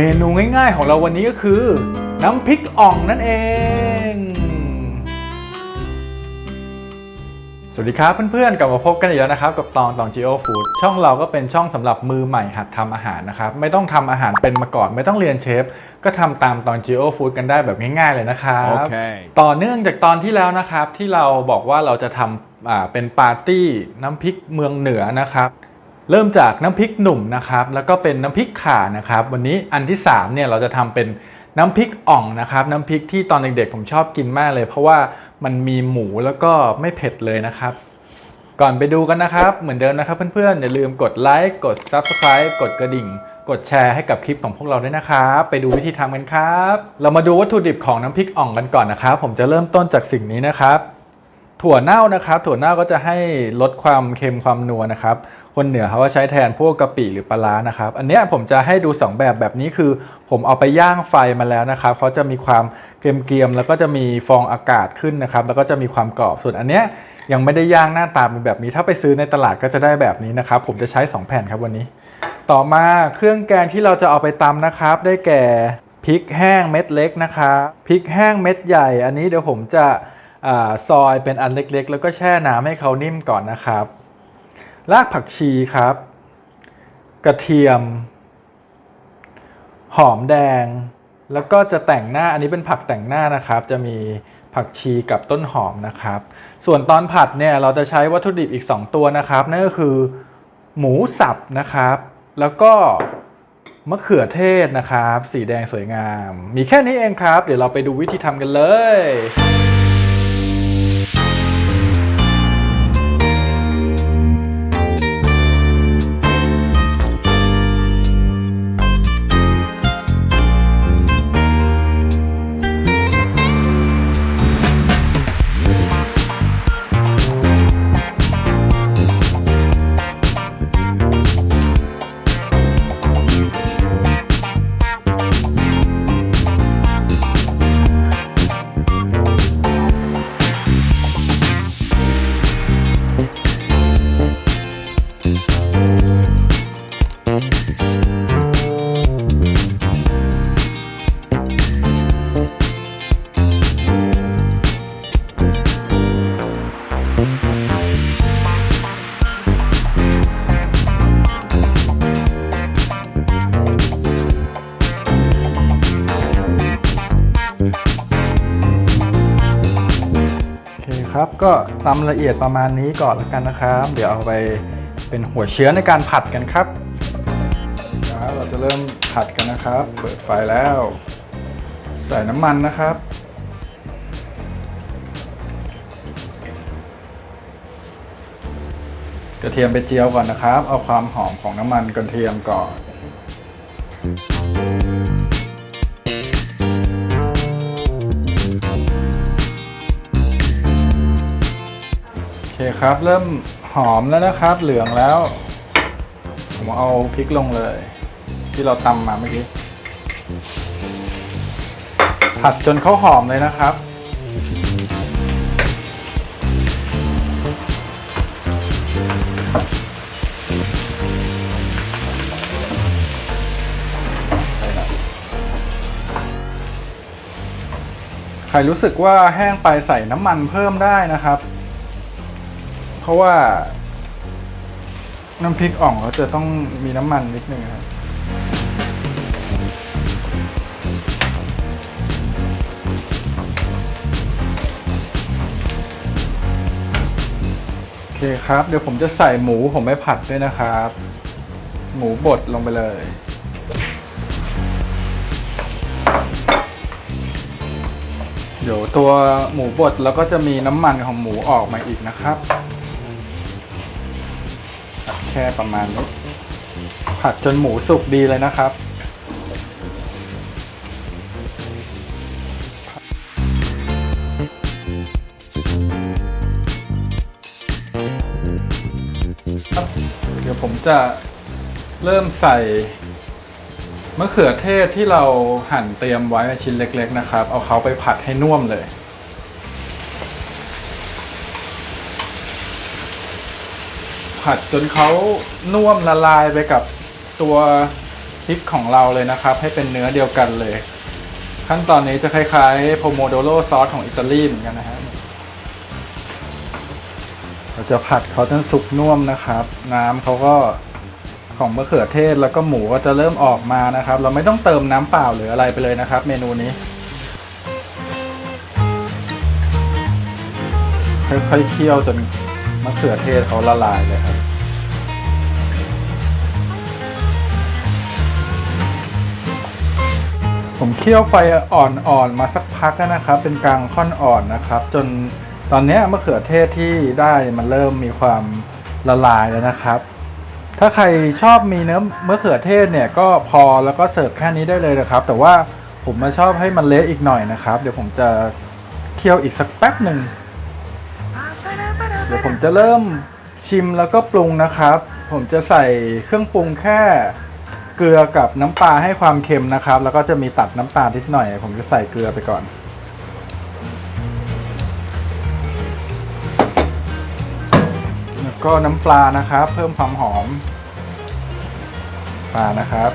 เมนูง่ายๆของเราวันนี้ก็คือ น้ำพริกอ่องนั่นเอง สวัสดีครับเพื่อนๆ กลับมาพบกันอีกแล้วนะครับ กับตองตอง Geo Food ช่องเราก็เป็นช่องสำหรับมือใหม่หัดทำอาหารนะครับ ไม่ต้องทำอาหารเป็นมาก่อน ไม่ต้องเรียนเชฟ ก็ทำตามตอง Geo Food กันได้แบบง่ายๆเลยนะครับ Okay. ต่อเนื่องจากตอนที่แล้วนะครับ ที่เราบอกว่าเราจะทำอ่าเป็นปาร์ตี้น้ำพริกเมืองเหนือนะครับ เริ่มจากน้ำพริกหนุ่มนะครับ แล้วก็เป็นน้ำพริกข่านะครับ วันนี้อันที่3เนี่ยเราจะทำเป็นน้ำพริกอ่องนะครับ น้ำพริกที่ตอนเด็กๆผมชอบกินมากเลย เพราะว่ามันมีหมูแล้วก็ไม่เผ็ดเลยนะครับ ก่อนไปดูกันนะครับ เหมือนเดิมนะครับเพื่อนๆอย่าลืมกดไลค์กด Subscribe กดกระดิ่ง กดแชร์ให้กับคลิปของพวกเราด้วยนะครับ ไปดูวิธีทำกันครับ เรามาดูวัตถุดิบของน้ำพริกอ่องกันก่อนนะครับ ผมจะเริ่มต้นจากสิ่งนี้นะครับ ถั่วเน่านะครับ ถั่วเน่าก็จะให้ลดความเค็มความนัวนะครับ คนเหนือเขาก็ใช้แทนพวกกะปิหรือปลาร้านะครับ อันนี้ผมจะให้ดู 2 แบบแบบนี้คือผมเอาไปย่างไฟมาแล้วนะครับเขาจะมีความเกรียมๆแล้วก็จะมีฟองอากาศขึ้นนะครับ แล้วก็จะมีความกรอบส่วนอันเนี้ยยังไม่ได้ย่างหน้าตาเป็นแบบนี้ ถ้าไปซื้อในตลาดก็จะได้แบบนี้นะครับ ผมจะใช้ 2 แผ่นครับวันนี้ ต่อมาเครื่องแกงที่เราจะเอาไปตำนะครับ ได้แก่พริกแห้งเม็ดเล็กนะครับพริกแห้งเม็ดใหญ่ อันนี้เดี๋ยวผมจะอซอยเป็นอันเล็กๆ แล้วก็แช่น้ำให้เขานิ่มก่อนนะครับ รากผักชีครับ กระเทียม หอมแดง แล้วก็จะแต่งหน้าอันนี้เป็นผักแต่งหน้านะครับ จะมีผักชีกับต้นหอมนะครับ ส่วนตอนผัดเนี่ยเราจะใช้วัตถุดิบอีก 2 ตัวนะครับ นั่นก็คือหมูสับนะครับ แล้วก็มะเขือเทศนะครับ สีแดงสวยงาม มีแค่นี้เองครับ เดี๋ยวเราไปดูวิธีทำกันเลย ครับ ก็ตำละเอียดประมาณนี้ก่อนแล้วกันนะครับ เดี๋ยวเอาไปเป็นหัวเชื้อในการผัดกันครับครับเราจะเริ่มผัดกันนะครับ เปิดไฟแล้ว ใส่น้ำมันนะครับ กระเทียมไปเจียวก่อนนะครับ เอาความหอมของน้ำมันกระเทียมก่อน คครับ เริ่มหอมแล้วนะครับ เหลืองแล้ว ผมเอาพริกลงเลย ที่เราตำมาเมื่อกี้ ผัดจนเขาหอมเลยนะครับ ใครรู้สึกว่าแห้งไปใส่น้ำมันเพิ่มได้นะครับ ราะว่า น้ำพริกอ่องเราจะต้องมีน้ำมันนิดนึงครับโอเคครับ เดี๋ยวผมจะใส่หมูผมไปผัดด้วยนะครับ หมูบดลงไปเลยเดี๋ยวตัวหมูบดแล้วก็จะมีน้ำมันของหมูออกมาอีกนะครับ แค่ประมาณนี้ผัดจนหมูสุกดีเลยนะครับ เดี๋ยวผมจะเริ่มใส่มะเขือเทศที่เราหั่นเตรียมไว้ชิ้นเล็ก ๆ นะครับ เอาเขาไปผัดให้น่วมเลย ผัดจนเขาน่วมละลายไปกับตัวพริกของเราเลยนะครับ ให้เป็นเนื้อเดียวกันเลย ขั้นตอนนี้จะคล้ายๆโพโมโดโรซอสของอิตาลีเหมือนกันนะฮะเราจะผัดเขาจนสุกน่วมนะครับ น้ำเขาก็ของมะเขือเทศแล้วก็หมูก็จะเริ่มออกมานะครับ เราไม่ต้องเติมน้ำเปล่าหรืออะไรไปเลยนะครับ เมนูนี้ค่อยๆเคี่ยวจนมะเขือเทศเขาละลายเลยครับ ผมเคี่ยวไฟอ่อนๆมาสักพักแล้วนะครับ เป็นกลางค่อนอ่อนนะครับ จนตอนนี้มะเขือเทศที่ได้มันเริ่มมีความละลายแล้วนะครับ ถ้าใครชอบมีเนื้อมะเขือเทศเนี่ยก็พอแล้วก็เสิร์ฟแค่นี้ได้เลยนะครับ แต่ว่าผมมาชอบให้มันเละอีกหน่อยนะครับ เดี๋ยวผมจะเคี่ยวอีกสักแป๊บหนึ่งเดี๋ยวผมจะเริ่มชิมแล้วก็ปรุงนะครับ ผมจะใส่เครื่องปรุงแค่ เกลือกับน้ำปลาให้ความเค็มนะครับ แล้วก็จะมีตัดน้ำตาลนิดหน่อย ผมจะใส่เกลือไปก่อน แล้วก็น้ำปลานะครับ เพิ่มความหอม ปลานะครับ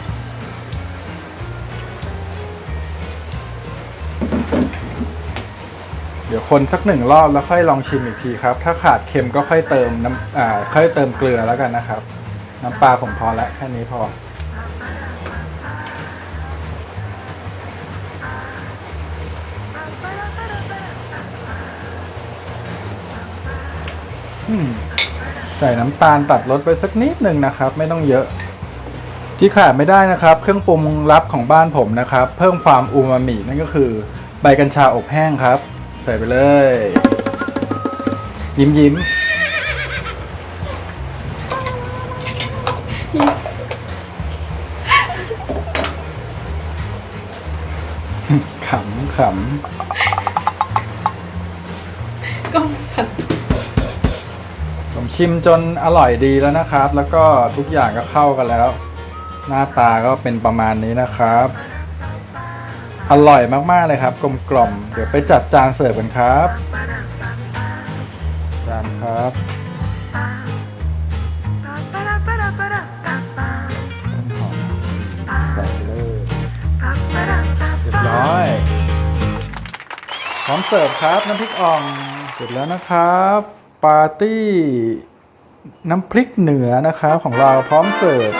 เดี๋ยวคนสักหนึ่งรอบแล้วค่อยลองชิมอีกทีครับ ถ้าขาดเค็มก็ค่อยเติมน้ำอ่าค่อยเติมเกลือแล้วกันนะครับ น้ำปลาผมพอแล้วแค่นี้พอ ใส่น้ำตาลตัดรสไปสักนิดหนึ่งนะครับ ไม่ต้องเยอะ ที่ขาดไม่ได้นะครับ เครื่องปรุงลับของบ้านผมนะครับ เพิ่มความอูมามินั่นก็คือ ใบกัญชาอบแห้งครับ ใส่ไปเลย ยิ้มยิ้มขำขก ชิมจนอร่อยดีแล้วนะครับ แล้วก็ทุกอย่างก็เข้ากันแล้ว หน้าตาก็เป็นประมาณนี้นะครับ อร่อยมากๆเลยครับ กลมกล่อมเดี๋ยวไปจัดจานเสิร์ฟกันครับ จานครับหอมใส่เลยเรียบร้อย พร้อมเสิร์ฟครับน้ำพริกอ่องเสร็จแล้วนะครับ ปาร์ตี้ น้ำพริกเหนือนะครับของเราพร้อมเสิร์ฟ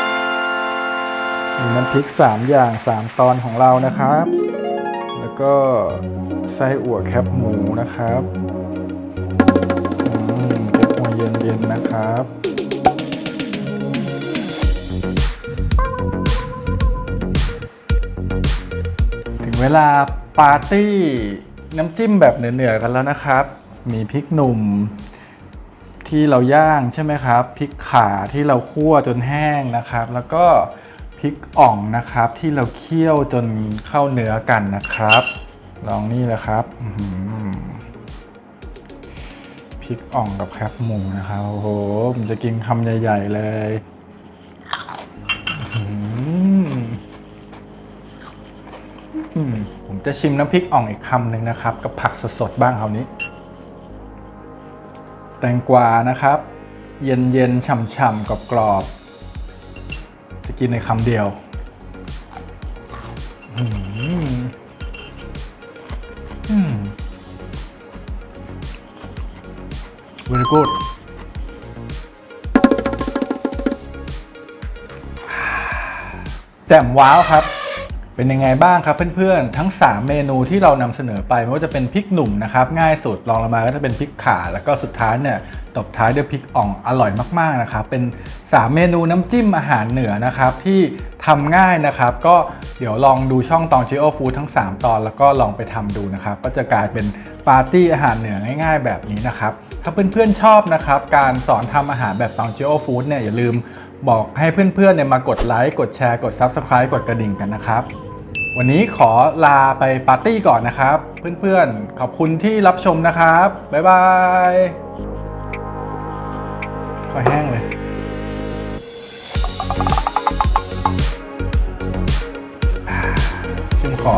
มีน้ำพริก 3 อย่าง 3 ตอนของเรานะครับ แล้วก็ไส้อั่วแคบหมูนะครับอืมเก็บหัวเย็นๆนะครับถึงเวลาปาร์ตี้น้ำจิ้มแบบเหนือๆกันแล้วนะครับ มีพริกหนุ่ม ที่เราย่างใช่ไหมครับพริกขาที่เราคั่วจนแห้งนะครับ แล้วก็พริกอ่องนะครับ ที่เราเคี่ยวจนเข้าเนื้อกันนะครับ ลองนี่เลยครับพริกอ่องกับแคบหมูนะครับโอ้โหผมจะกินคำใหญ่ๆเลยผมจะชิมน้ำพริกอ่องอีกคำหนึ่งนะครับ กับผักสดๆบ้างคราวนี้ แตงกวานะครับ เย็นๆฉ่ำๆกรอบๆจะกินในคำเดียวอืมอืม very good แจ่มว้าวครับ เป็นยังไงบ้างครับเพื่อนๆ ทั้ง 3 เมนูที่เรานำเสนอไปไม่ว่าจะเป็นพริกหนุ่มนะครับง่ายสุดรองลงมาก็จะเป็นพริกข่าแล้วก็สุดท้ายเนี่ยตบท้ายด้วยพริกอ่องอร่อยมากๆนะครับเป็น 3 เมนูน้ำจิ้มอาหารเหนือนะครับที่ทำง่ายนะครับ ก็เดี๋ยวลองดูช่องตองจิโอฟู้ดทั้ง 3 ตอนแล้วก็ลองไปทำดูนะครับ ก็จะกลายเป็นปาร์ตี้อาหารเหนือง่าย ๆ แบบนี้นะครับถ้าเพื่อนๆชอบนะครับการสอนทำอาหารแบบตองจิโอฟู้ดเนี่ยอย่าลืม บอกให้เพื่อนๆเนี่ยมากดไลค์กดแชร์กด Subscribe กดกระดิ่งกันนะครับ วันนี้ขอลาไปปาร์ตี้ก่อนนะครับ เพื่อนๆ ขอบคุณที่รับชมนะครับ บ๊ายบายคอยแห้งเลยชิมคอ